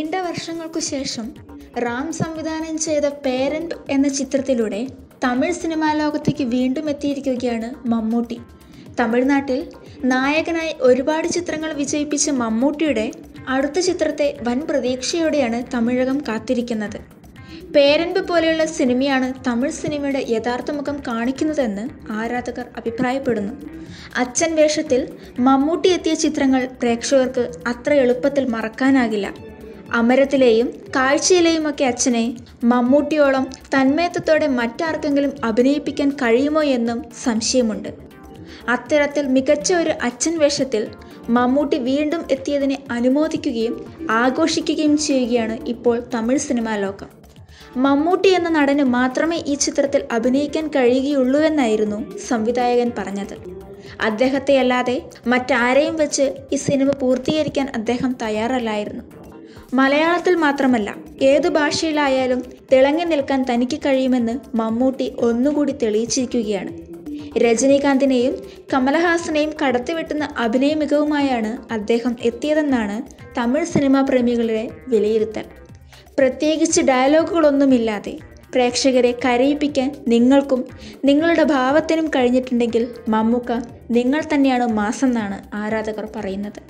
വർഷങ്ങൾക്കു ശേഷം റാം സംവിധാനം ചെയ്ത പേരന്റ് എന്ന ചിത്രത്തിലൂടെ തമിഴ് സിനിമാ ലോകത്തേക്ക് വീണ്ടും എത്തിയിരിക്കുകയാണ് മമ്മൂട്ടി. തമിഴ്നാട്ടിൽ നായകനായി ഒരുപാട് ചിത്രങ്ങൾ വിജയിപ്പിച്ച മമ്മൂട്ടിയുടെ അടുത്ത ചിത്രത്തെ വൻ പ്രതീക്ഷയോടെയാണ് തമിഴകം കാത്തിരിക്കുന്നത്. പേരൻപ് പോലെയുള്ള സിനിമയാണ് തമിഴ് സിനിമയുടെ യഥാർത്ഥ മുഖം കാണിക്കുന്നതെന്ന് ആരാധകർ അഭിപ്രായപ്പെടുന്നു. അച്ഛൻ വേഷത്തിൽ മമ്മൂട്ടി എത്തിയ ചിത്രങ്ങൾ പ്രേക്ഷകർക്ക് അത്ര എളുപ്പത്തിൽ മറക്കാനാകില്ല. അമരത്തിലെയും കാഴ്ചയിലെയും ഒക്കെ അച്ഛനെ മമ്മൂട്ടിയോളം തന്മയത്വത്തോടെ മറ്റാർക്കെങ്കിലും അഭിനയിപ്പിക്കാൻ കഴിയുമോ എന്നും സംശയമുണ്ട്. അത്തരത്തിൽ മികച്ച ഒരു അച്ഛൻ വേഷത്തിൽ മമ്മൂട്ടി വീണ്ടും എത്തിയതിനെ അനുമോദിക്കുകയും ആഘോഷിക്കുകയും ചെയ്യുകയാണ് ഇപ്പോൾ തമിഴ് സിനിമാ ലോകം. മമ്മൂട്ടി എന്ന നടന് മാത്രമേ ഈ ചിത്രത്തിൽ അഭിനയിക്കാൻ കഴിയുകയുള്ളൂവെന്നായിരുന്നു സംവിധായകൻ പറഞ്ഞത്. അദ്ദേഹത്തെ അല്ലാതെ മറ്റാരെയും വെച്ച് ഈ സിനിമ പൂർത്തീകരിക്കാൻ അദ്ദേഹം തയ്യാറല്ലായിരുന്നു. മലയാളത്തിൽ മാത്രമല്ല ഏതു ഭാഷയിലായാലും തിളങ്ങി നിൽക്കാൻ തനിക്ക് കഴിയുമെന്ന് മമ്മൂട്ടി ഒന്നുകൂടി തെളിയിച്ചിരിക്കുകയാണ്. രജനീകാന്തിനെയും കമലഹാസനെയും കടത്തിവെട്ടുന്ന അഭിനയ മികവുമായാണ് അദ്ദേഹം എത്തിയതെന്നാണ് തമിഴ് സിനിമാ പ്രേമികളുടെ വിലയിരുത്തൽ. പ്രത്യേകിച്ച് ഡയലോഗുകളൊന്നുമില്ലാതെ പ്രേക്ഷകരെ കരയിപ്പിക്കാൻ നിങ്ങൾക്കും നിങ്ങളുടെ ഭാവത്തിനും കഴിഞ്ഞിട്ടുണ്ടെങ്കിൽ മമ്മൂക്ക നിങ്ങൾ തന്നെയാണ് മാസം എന്നാണ് ആരാധകർ പറയുന്നത്.